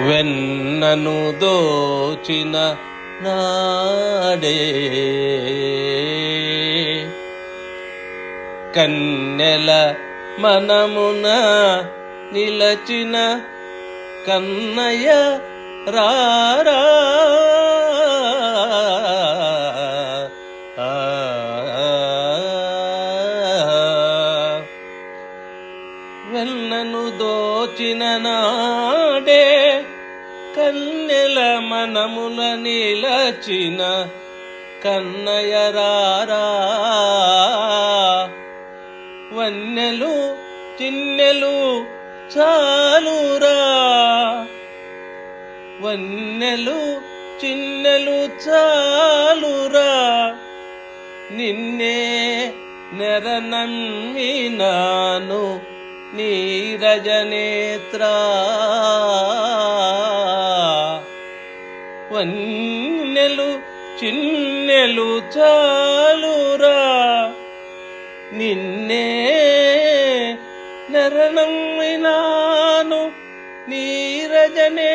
వెన్నను దోచిన నాడే కన్నెల మనమున నిలచిన కన్నయ్య రారా వెన్నను దోచిన నాడే కన్నెల మనముల నిలచిన కన్నయరారా. వన్నెలు చిన్నెలు చాలురా. వన్నెలు చిన్నెలు చాలురా. నిన్నే నెరనమ్మినాను నీరజనేత్రా వన్నెలు చిన్నెలు చాలురా. నిన్నే నరణమ్మినాను నీరజనే